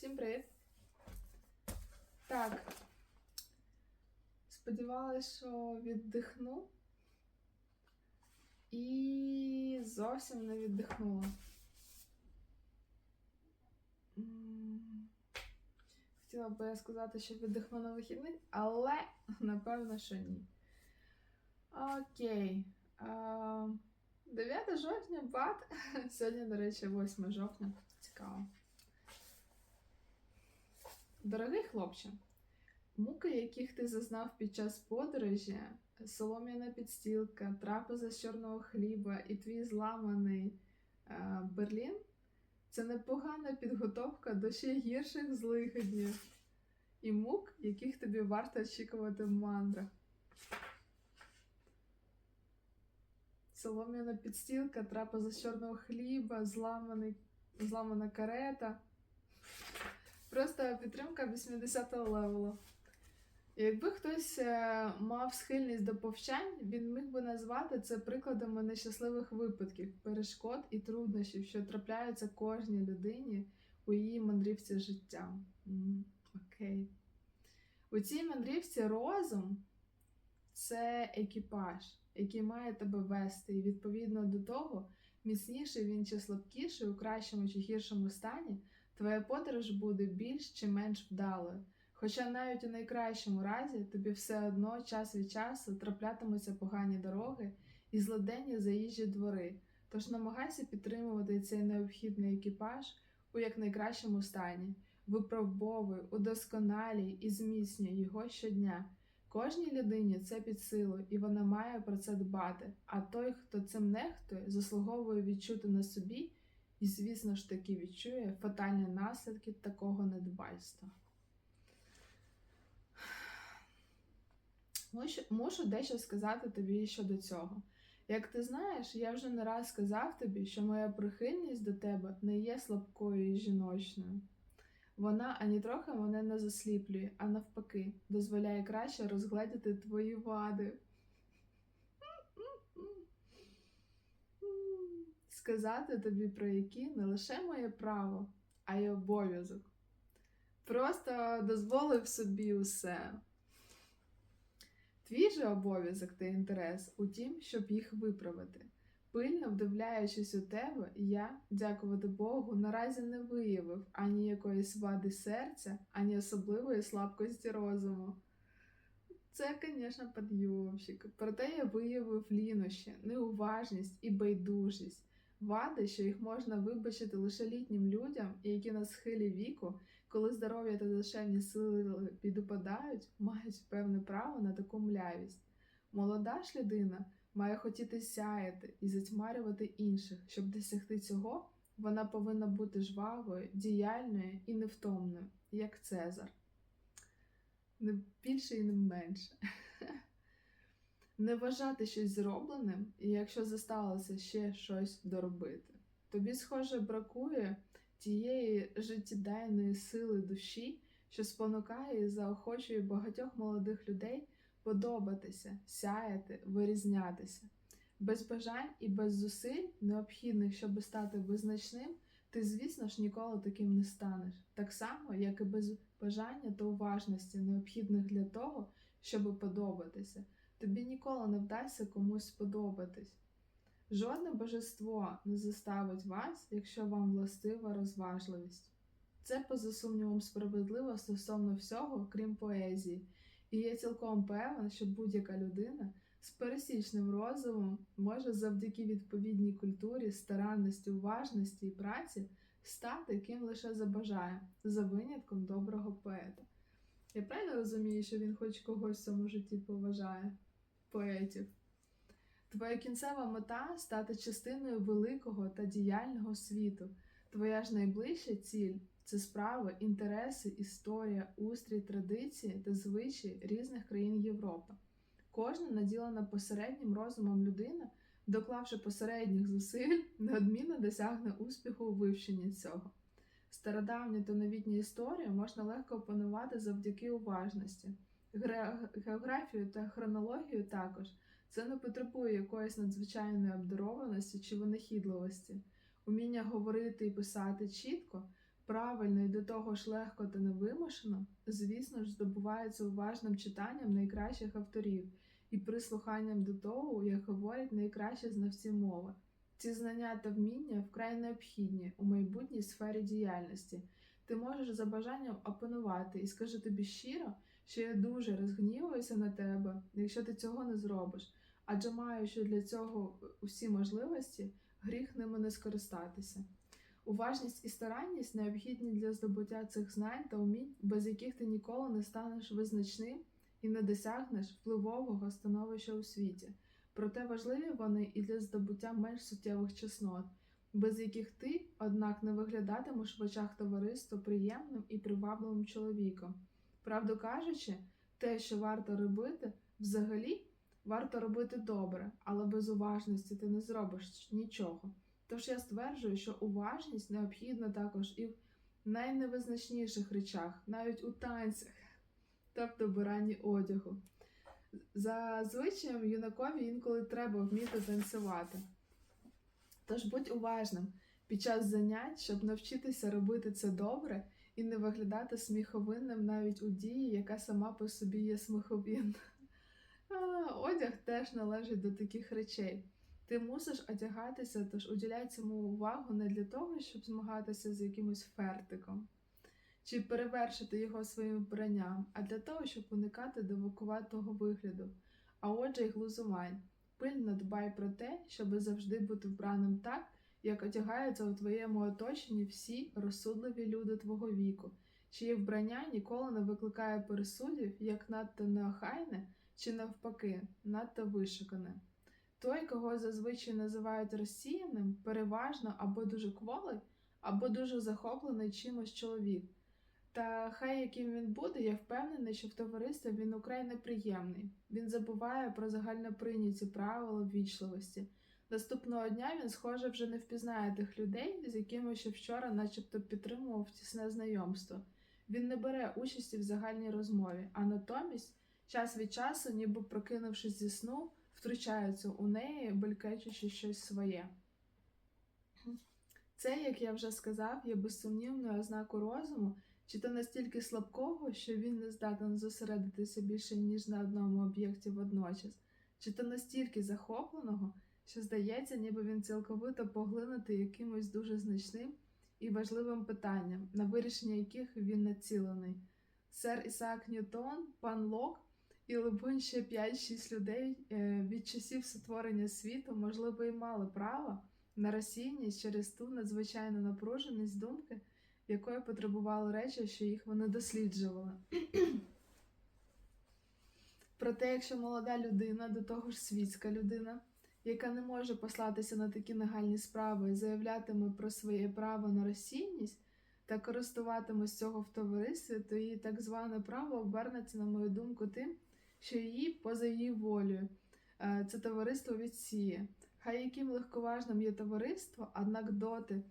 Всім привіт! Так. Сподівалася, що віддихну. І зовсім не віддихнула. Хотіла би я сказати, що віддихну на вихідних, але напевно, що ні. Окей. 9 жовтня, бат. Сьогодні, до речі, 8 жовтня. Цікаво. Дорогий хлопче, муки, яких ти зазнав під час подорожі, солом'яна підстілка, трапеза з чорного хліба і твій зламаний е, Берлін це непогана підготовка до ще гірших злиходнів і мук, яких тобі варто очікувати в мандрах. Солом'яна підстілка, трапеза з чорного хліба, зламаний, зламана карета. Просто підтримка 80-го левелу. Якби хтось е, мав схильність до повчань, він міг би назвати це прикладами нещасливих випадків, перешкод і труднощів, що трапляються кожній людині у її мандрівці життя. Окей. У цій мандрівці розум це екіпаж, який має тебе вести, і відповідно до того, міцніший він чи слабкіший у кращому чи гіршому стані, твоя подорож буде більш чи менш вдалою. Хоча навіть у найкращому разі тобі все одно час від часу траплятимуться погані дороги і злоденні заїжджі двори. Тож намагайся підтримувати цей необхідний екіпаж у якнайкращому стані, випробовуй, удосконалюй і зміцнюй його щодня. Кожній людині це під силу, і вона має про це дбати. А той, хто цим нехтує, заслуговує відчути на собі і, звісно ж таки, відчує фатальні наслідки такого недбальства. Мушу, дещо сказати тобі щодо цього. Як ти знаєш, я вже не раз сказав тобі, що моя прихильність до тебе не є слабкою і жіночною. Вона ані трохи мене не засліплює, а навпаки, дозволяє краще розгледіти твої вади. Сказати тобі про які не лише моє право, а й обов'язок. Просто дозволив собі усе. Твій же обов'язок та інтерес у тім, щоб їх виправити. Пильно вдивляючись у тебе, я, дякувати Богу, наразі не виявив ані якоїсь вади серця, ані особливої слабкості розуму. Це, звісно, підйомщик. Проте я виявив лінощі, неуважність і байдужість, вади, що їх можна вибачити лише літнім людям, які на схилі віку, коли здоров'я та душевні сили підупадають, мають певне право на таку млявість. Молода ж людина має хотіти сяяти і затьмарювати інших. Щоб досягти цього, вона повинна бути жвавою, діяльною і невтомною, як Цезар. Не більше і не менше. Не вважати щось зробленим, і якщо зосталося ще щось доробити. Тобі, схоже, бракує тієї життєдайної сили душі, що спонукає і заохочує багатьох молодих людей подобатися, сяяти, вирізнятися. Без бажань і без зусиль, необхідних, щоб стати визначним, ти, звісно ж, ніколи таким не станеш. Так само, як і без бажання та уважності, необхідних для того, щоб подобатися. Тобі ніколи не вдасться комусь сподобатись. Жодне божество не заставить вас, якщо вам властива розважливість. Це, поза сумнівом, справедливо стосовно всього, крім поезії, і я цілком певен, що будь-яка людина з пересічним розумом може завдяки відповідній культурі, старанності, уважності і праці стати ким лише забажає, за винятком доброго поета. Я правильно розумію, що він хоч когось в цьому житті поважає поетів. Твоя кінцева мета стати частиною великого та діяльного світу. Твоя ж найближча ціль це справи, інтереси, історія, устрій, традиції та звичаї різних країн Європи. Кожна наділена посереднім розумом людина, доклавши посередніх зусиль, неодмінно досягне успіху у вивченні цього. Стародавню та новітню історію можна легко опанувати завдяки уважності. Географію та хронологію також. Це не потребує якоїсь надзвичайної обдарованості чи винахідливості. Уміння говорити і писати чітко правильно і до того ж легко та невимушено, звісно ж, здобувається уважним читанням найкращих авторів і прислуханням до того, як говорять найкращі знавці мови. Ці знання та вміння вкрай необхідні у майбутній сфері діяльності. Ти можеш за бажанням опанувати і скажу тобі щиро, що я дуже розгніваюся на тебе, якщо ти цього не зробиш, адже маючи для цього усі можливості, гріх ними не скористатися. Уважність і старанність необхідні для здобуття цих знань та умінь, без яких ти ніколи не станеш визначним і не досягнеш впливового становища у світі. Проте важливі вони і для здобуття менш суттєвих чеснот, без яких ти, однак, не виглядатимеш в очах товариства приємним і привабливим чоловіком. Правду кажучи, те, що варто робити, взагалі варто робити добре, але без уважності ти не зробиш нічого. Тож я стверджую, що уважність необхідна також і в найневизначніших речах, навіть у танцях, тобто вбиранні одягу. За звичаєм юнакові інколи треба вміти танцювати. Тож будь уважним під час занять, щоб навчитися робити це добре і не виглядати сміховинним навіть у дії, яка сама по собі є сміховинна. Одяг теж належить до таких речей. Ти мусиш одягатися, тож уділяй цьому увагу не для того, щоб змагатися з якимось фертиком чи перевершити його своїм вбранням, а для того, щоб уникати дивакуватого вигляду, а отже, й глузувань. Пильно дбай про те, щоб завжди бути вбраним так, як одягаються у твоєму оточенні всі розсудливі люди твого віку, чиє вбрання ніколи не викликає пересудів, як надто неохайне чи навпаки, надто вишукане. Той, кого зазвичай називають розсіяним, переважно або дуже кволий, або дуже захоплений чимось чоловік. Та хай яким він буде, я впевнений, що в товаристві він украй неприємний. Він забуває про загальноприйняті правила ввічливості. Наступного дня він, схоже, вже не впізнає тих людей, з якими ще вчора, начебто, підтримував тісне знайомство. Він не бере участі в загальній розмові, а натомість, час від часу, ніби прокинувшись зі сну, втручаються у неї, белькечучи щось своє. Це, як я вже сказав, є безсумнівною ознакою розуму, чи то настільки слабкого, що він не здатен зосередитися більше, ніж на одному об'єкті водночас, чи то настільки захопленого, що здається, ніби він цілковито поглинутий якимось дуже значним і важливим питанням, на вирішення яких він націлений. Сер Ісаак Ньютон, пан Лок і, либонь, ще 5-6 людей е, від часів сотворення світу, можливо, і мали право на розсійність через ту надзвичайну напруженість думки, якої потребували речі, що їх вони досліджували. Проте, якщо молода людина, до того ж світська людина, яка не може послатися на такі нагальні справи заявлятиме про своє право на розсійність та користуватиме цього в товаристві, то її так зване право обернеться, на мою думку, тим, що її поза її волею е, це товариство відсіє. Хай яким легковажним є товариство, однак доти,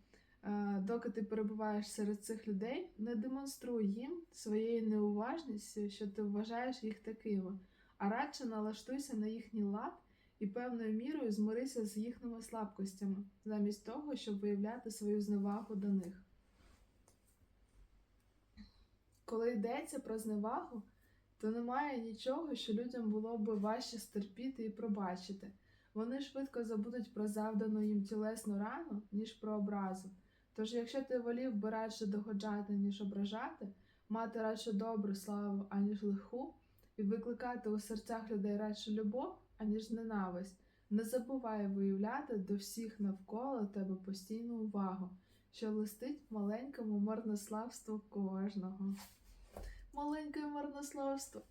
е, доки ти перебуваєш серед цих людей, не демонструй їм своєю неуважністю, що ти вважаєш їх такими, а радше налаштуйся на їхній лад і певною мірою змирися з їхніми слабкостями, замість того, щоб виявляти свою зневагу до них. Коли йдеться про зневагу, то немає нічого, що людям було б важче стерпіти і пробачити. Вони швидко забудуть про завдану їм тілесну рану, ніж про образу. Тож, якщо ти волів би радше догоджати, ніж ображати, мати радше добру славу, аніж лиху, і викликати у серцях людей радше любов, аніж ненависть, не забувай виявляти до всіх навколо тебе постійну увагу, що листить маленькому марнославству кожного. Маленьке марнославство.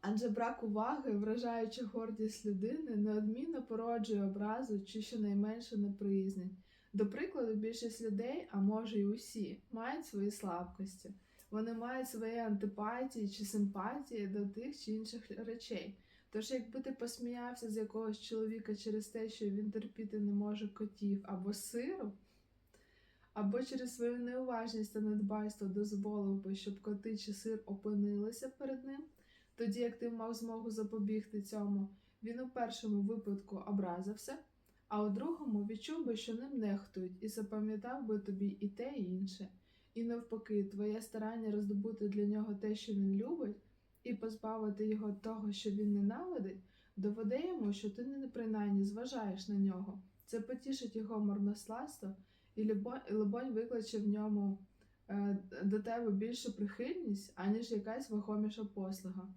Адже брак уваги, вражаючи гордість людини, неодмінно породжує образу чи щонайменше неприязнь. До прикладу, більшість людей, а може й усі, мають свої слабкості. Вони мають свої антипатії чи симпатії до тих чи інших речей. Тож, якби ти посміявся з якогось чоловіка через те, що він терпіти не може котів або сиру, або через свою неуважність та недбайство дозволив би, щоб коти чи сир опинилися перед ним, тоді як ти мав змогу запобігти цьому, він у першому випадку образився, а у другому відчув би, що ним нехтують, і запам'ятав би тобі і те, і інше. І навпаки, твоє старання роздобути для нього те, що він любить, і позбавити його того, що він ненавидить, доведе йому, що ти не принаймні зважаєш на нього. Це потішить його марнославство і, либонь, викличе в ньому е, до тебе більшу прихильність, аніж якась вагоміша послуга.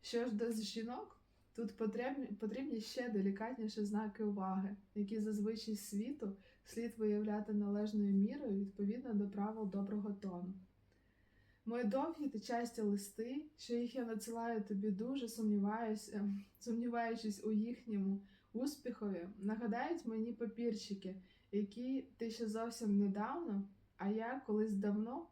Що ж до жінок, тут потрібні, потрібні ще делікатніші знаки уваги, які зазвичай світу слід виявляти належною мірою відповідно до правил доброго тону. Мої довгі та часті листи, що їх я надсилаю тобі дуже сумніваюся, сумніваючись у їхньому успіхові, нагадають мені папірчики, які ти ще зовсім недавно, а я колись давно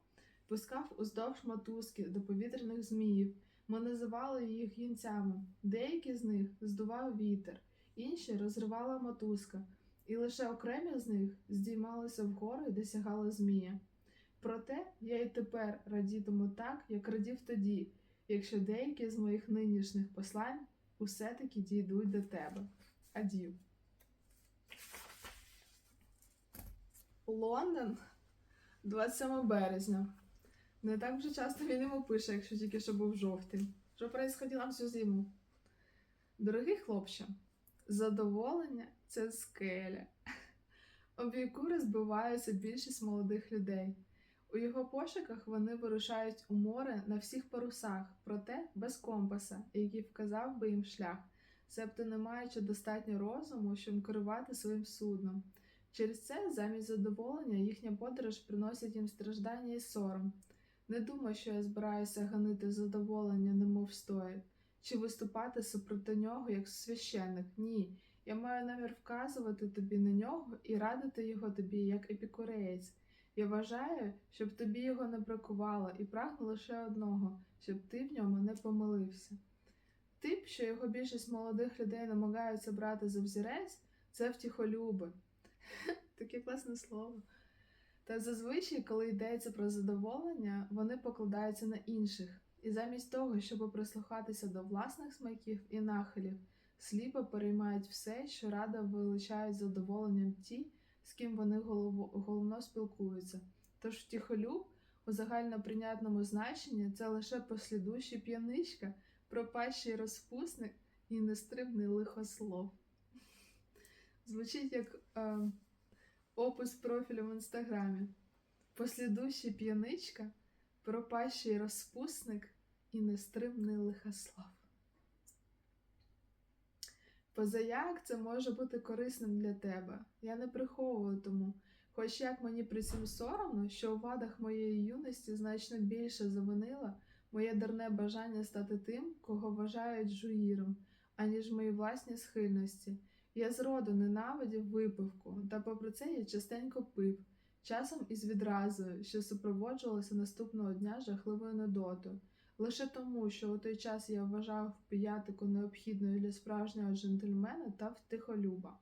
пускав уздовж мотузки до повітряних зміїв. Ми називали їх гінцями. Деякі з них здував вітер, інші розривала мотузка, і лише окремі з них здіймалися вгору і досягали змія. Проте я й тепер радітиму так, як радів тоді, якщо деякі з моїх нинішніх послань усе-таки дійдуть до тебе. Адів. Лондон, 27 березня. Не так вже часто він йому пише, якщо тільки що був жовтий. Що происходило всю зиму? Дорогий хлопче, задоволення це скеля, об яку розбиваються більшість молодих людей. У його пошуках вони вирушають у море на всіх парусах, проте без компаса, який вказав би їм шлях, себто не маючи достатньо розуму, щоб керувати своїм судном. Через це, замість задоволення, їхня подорож приносить їм страждання і сором. Не думай, що я збираюся ганити задоволення, немов стоїть, чи виступати супроти нього як священник. Ні. Я маю намір вказувати тобі на нього і радити його тобі як епікуреєць. Я вважаю, щоб тобі його не бракувало, і прагну лише одного, щоб ти в ньому не помилився. Тип, що його більшість молодих людей намагаються брати за взірець, це втіхолюби. Таке класне слово. Та зазвичай, коли йдеться про задоволення, вони покладаються на інших, і замість того, щоб прислухатися до власних смаків і нахилів, сліпо переймають все, що радо величають задоволенням ті, з ким вони головно спілкуються. Тож втіхолюб у загальноприйнятному значенні це лише послідущий п'яничка, пропащий розпусник і нестримний лихослов. Звучить як е, опис профілю в інстаграмі. Послідущий п'яничка, пропащий розпусник і нестримний лихослав. Позаяк це може бути корисним для тебе. Я не приховую тому, хоч як мені при цім соромно, що у вадах моєї юності значно більше завинило моє дарне бажання стати тим, кого вважають жуїром, аніж мої власні схильності. Я зроду ненавидів випивку, та попри це я частенько пив, часом із відразою, що супроводжувалося наступного дня жахливою недотою. Лише тому, що у той час я вважав піятику необхідною для справжнього джентльмена та втихолюба.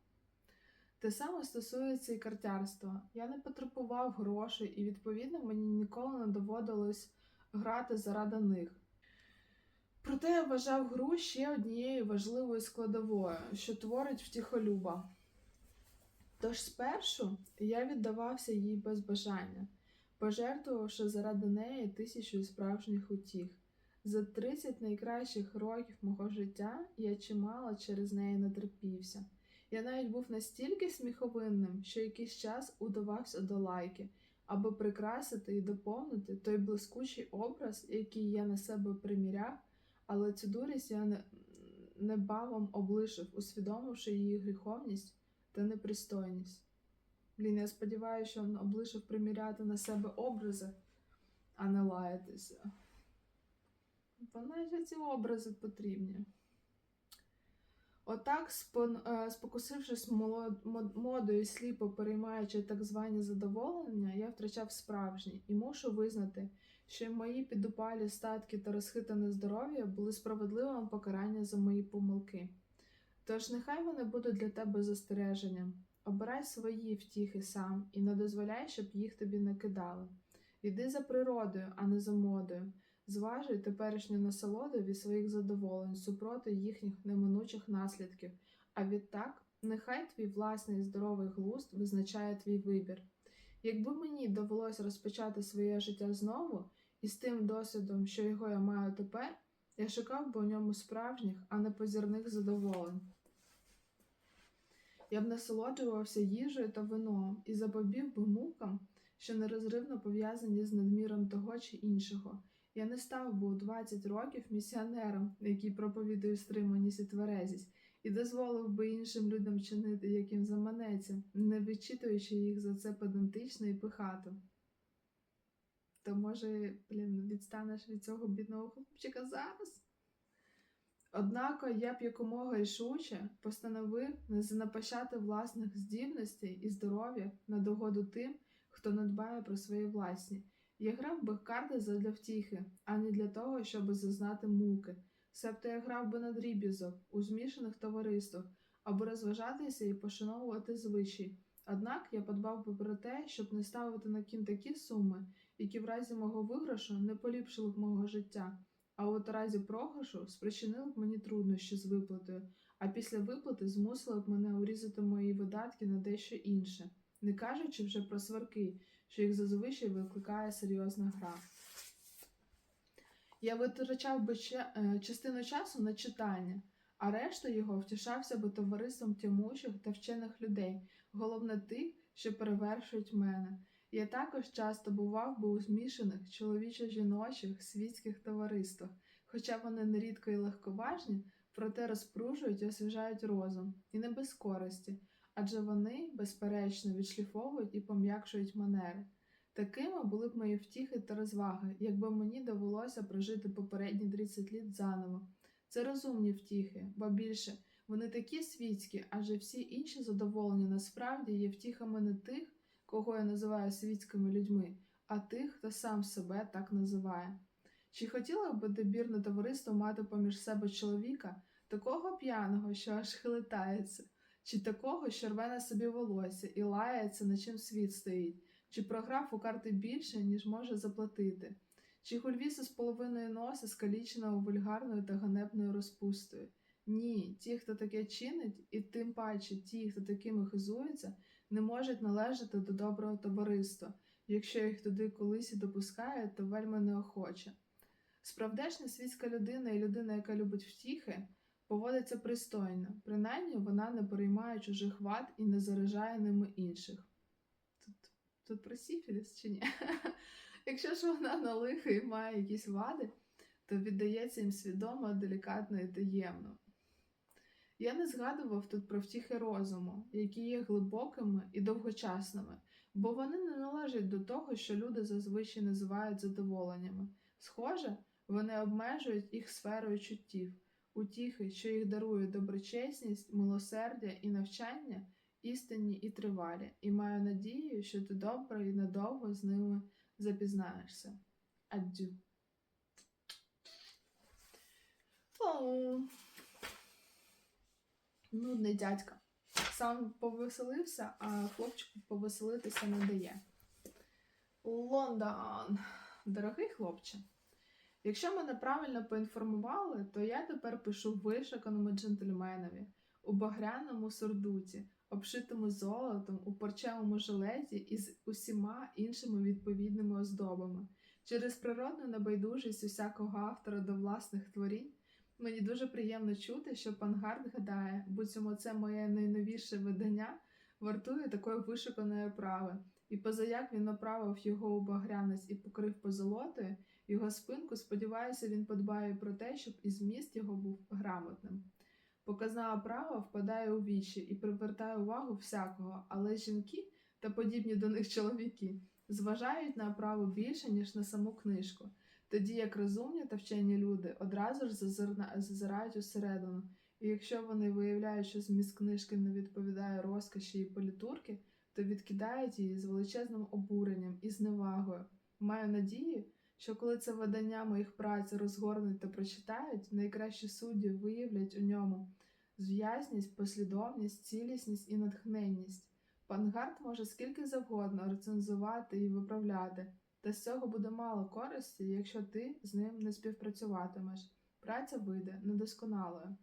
Те саме стосується і картярства. Я не потребував грошей, і, відповідно, мені ніколи не доводилось грати заради них. Проте я вважав гру ще однією важливою складовою, що творить втіхолюба. Тож спершу я віддавався їй без бажання, пожертвувавши заради неї тисячу справжніх утіх. За 30 найкращих років мого життя я чимало через неї натерпівся. Я навіть був настільки сміховинним, що якийсь час удавався до лайки, аби прикрасити і доповнити той блискучий образ, який я на себе приміряв, але цю дурість я небавом облишив, усвідомивши її гріховність та непристойність. Блін, я сподіваюся, що він облишив приміряти на себе образи, а не лаятися. Бо наче ці образи потрібні. Отак, е, спокусившись модою, сліпо переймаючи так звані задоволення, я втрачав справжні і мушу визнати, що мої підупалі статки та розхитане здоров'я були справедливим покаранням за мої помилки. Тож нехай вони будуть для тебе застереженням. Обирай свої втіхи сам і не дозволяй, щоб їх тобі не кидали. Йди за природою, а не за модою. Зважуй теперішню насолоду від своїх задоволень супроти їхніх неминучих наслідків, А відтак, нехай твій власний здоровий глузд визначає твій вибір. Якби мені довелося розпочати своє життя знову і з тим досвідом, що його я маю тепер, я шукав би у ньому справжніх, а не позірних задоволень. Я б насолоджувався їжею та вином і запобіг би мукам, що нерозривно пов'язані з надміром того чи іншого. Я не став би у 20 років місіонером, який проповідує стриманість і тверезість, і дозволив би іншим людям чинити, як їм заманеться, не відчитуючи їх за це педантично і пихато. То, може, блін, відстанеш від цього бідного хлопчика зараз? Однако я б якомога рішуче постановив не занапащати власних здібностей і здоров'я на догоду тим, хто не дбає про свої власні. Я грав би карти задля втіхи, а не для того, щоб зазнати муки. Себто я грав би на дріб'язок у змішаних товариствах, аби розважатися і пошановувати звичай. Однак я подбав би про те, щоб не ставити на кін такі суми, які в разі мого виграшу не поліпшили б мого життя, а от у разі програшу спричинили б мені труднощі з виплатою, а після виплати змусили б мене урізати мої видатки на дещо інше, не кажучи вже про сварки, що їх зазвичай викликає серйозна гра. Я витрачав би е, частину часу на читання, а решта його втішався би товариством тямучих та вчених людей, головне тих, що перевершують мене. Я також часто бував би у змішаних чоловічо-жіночих світських товариствах, хоча вони нерідко і легковажні, проте розпружують і освіжають розум, і не без користі, адже вони, безперечно, відшліфовують і пом'якшують манери. Такими були б мої втіхи та розваги, якби мені довелося прожити попередні 30 літ заново. Це розумні втіхи, ба більше вони такі світські, адже всі інші задоволення насправді є втіхами не тих, кого я називаю світськими людьми, а тих, хто сам себе так називає. Чи хотіло б добірне товариство мати поміж себе чоловіка, такого п'яного, що аж хилитається, чи такого, що рве на собі волосся і лається, на чим світ стоїть, чи програв у карти більше, ніж може заплатити, чи хульвісу з половиною носа скаліченого вульгарною та ганебною розпустою. Ні, ті, хто таке чинить, і тим паче ті, хто такими хизується, не можуть належати до доброго товариства, якщо їх туди колись і допускають, то вельми неохоче. Справдешня світська людина і людина, яка любить втіхи, поводиться пристойно, принаймні вона не переймає чужих вад і не заражає ними інших. Тут, тут про сіфіліс чи ні? Якщо ж вона на лихо і має якісь вади, то віддається їм свідомо, делікатно і таємно. Я не згадував тут про втіхи розуму, які є глибокими і довгочасними, бо вони не належать до того, що люди зазвичай називають задоволеннями. Схоже, вони обмежують їх сферою чуттів, утіхи, що їх дарують доброчесність, милосердя і навчання, істинні і тривалі, і маю надію, що ти добре і надовго з ними запізнаєшся. Аддю. Оу. Нудний дядька. Сам повеселився, а хлопчику повеселитися не дає. Лондон. Дорогий хлопче. Якщо мене правильно поінформували, то я тепер пишу вишуканому джентльменові у багряному сурдуті, обшитому золотом, у парчевому жилеті і з усіма іншими відповідними оздобами. Через природну небайдужість усякого автора до власних творінь. Мені дуже приємно чути, що пан Гард гадає, буцьмо це моє найновіше видання вартує такої вишуканої оправи, і позаяк він направив його у багряність і покрив позолотою, його спинку, сподіваюся, він подбає про те, щоб і зміст його був грамотним. Показна оправа впадає у вічі і привертає увагу всякого, але жінки та подібні до них чоловіки зважають на оправу більше, ніж на саму книжку. Тоді як розумні та вчені люди одразу ж зазирна... зазирають усередину, і якщо вони виявляють, що зміст книжки не відповідає розкоші і політурки, то відкидають її з величезним обуренням і зневагою. Маю надію, що коли це видання моїх праць розгорнуть та прочитають, найкращі судді виявлять у ньому зв'язність, послідовність, цілісність і натхненність. Пан Гарт може скільки завгодно рецензувати і виправляти. Та з цього буде мало користі, якщо ти з ним не співпрацюватимеш. Праця вийде недосконалою.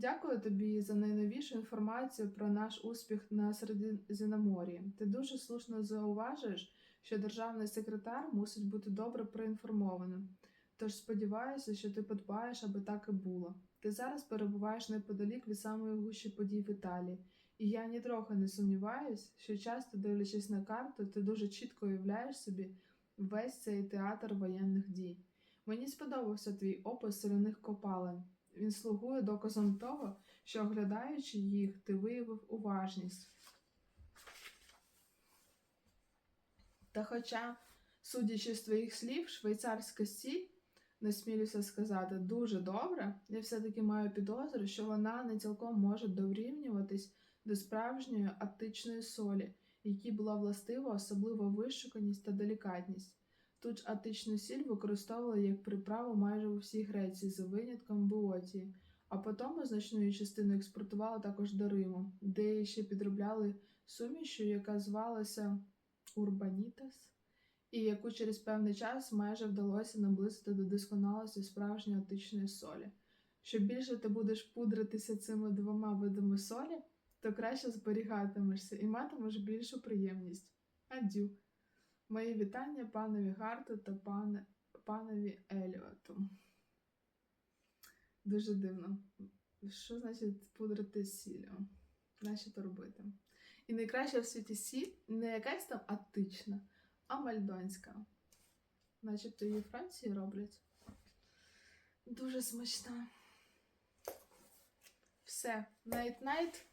Дякую тобі за найновішу інформацію про наш успіх на Середземномор'ї. Ти дуже слушно зауважуєш, що державний секретар мусить бути добре проінформованим. Тож сподіваюся, що ти подбаєш, аби так і було. Ти зараз перебуваєш неподалік від самої гущі подій в Італії, і я нітрохи не сумніваюсь, що часто дивлячись на карту, ти дуже чітко уявляєш собі весь цей театр воєнних дій. Мені сподобався твій опис соляних копалин. Він слугує доказом того, що оглядаючи їх, ти виявив уважність. Та хоча, судячи з твоїх слів, швейцарська сіль, не смілюся сказати, дуже добре, я все-таки маю підозру, що вона не цілком може дорівнюватись до справжньої аттичної солі, якій була властива особлива вишуканість та делікатність. Тут ж аттичну сіль використовували як приправу майже у всій Греції, за винятком Буотії, а потім значною частиною експортували також до Риму, де її ще підробляли сумішю, яка звалася Урбанітас, і яку через певний час майже вдалося наблизити до досконалості справжньої античної солі. Що більше ти будеш пудритися цими двома видами солі, то краще зберігатимешся і матимеш більшу приємність. Адю. Мої вітання панові Гарту та пане, панові Еліоту. Дуже дивно. Що значить пудрити сіллю? Нащо то робити? І найкраща в світі сіль не якась там аттична, а мальдонська. Начебто її Франції роблять. Дуже смачна. Все, найт-найт.